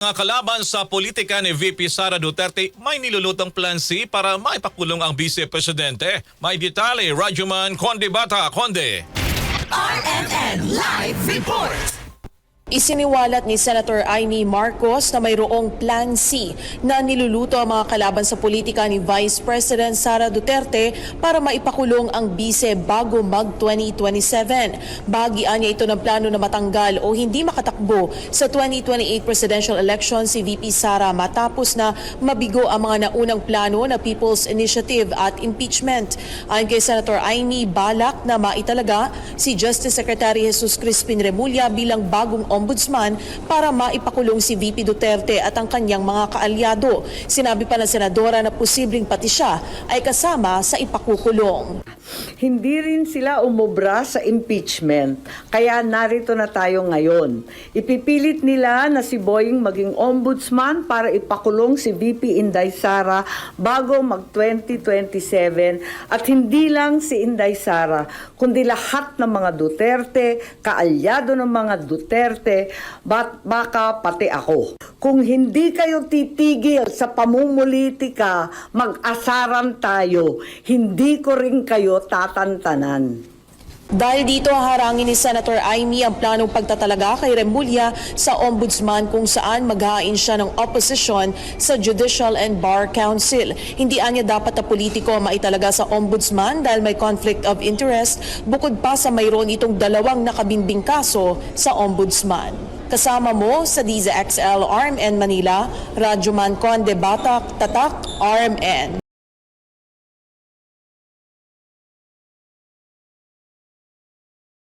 Mga kalaban sa politika ni VP Sara Duterte may nilulutang plan C para maipakulong ang Vice Presidente. May detalye, Rajuman Conde Bata Conde. RMN Live Report. Isiniwalat ni Senator Amy Marcos na mayroong Plan C na niluluto ang mga kalaban sa politika ni Vice President Sara Duterte para maipakulong ang bise bago mag-2027. Bagian niya ito ng plano na matanggal o hindi makatakbo sa 2028 presidential election si VP Sara matapos na mabigo ang mga naunang plano na People's Initiative at impeachment. Ayon kay Senator Amy, balak na maitalaga si Justice Secretary Jesus Crispin Remulla bilang bagong ombudsman para maipakulong si VP Duterte at ang kanyang mga kaalyado. Sinabi pa ng senadora na posibleng pati siya ay kasama sa ipakukulong. Hindi rin sila umubra sa impeachment, kaya narito na tayo ngayon. Ipipilit nila na si Boying maging ombudsman para ipakulong si VP Inday Sara bago mag-2027 at hindi lang si Inday Sara, kundi lahat ng mga Duterte, kaalyado ng mga Duterte, bat baka pati ako. Kung hindi kayo titigil sa pamumulitika, mag-asaran tayo. Hindi ko rin kayo tatantanan. Dahil dito harangin ni Senator Amy ang planong pagtatalaga kay Remulla sa ombudsman kung saan maghain siya ng opposition sa Judicial and Bar Council. Hindi anya dapat na politiko maitalaga sa ombudsman dahil may conflict of interest bukod pa sa mayroon itong dalawang nakabinbing kaso sa ombudsman. Kasama mo sa DZXL RMN Manila, Radyo Man Conde Batak, Tatak, RMN.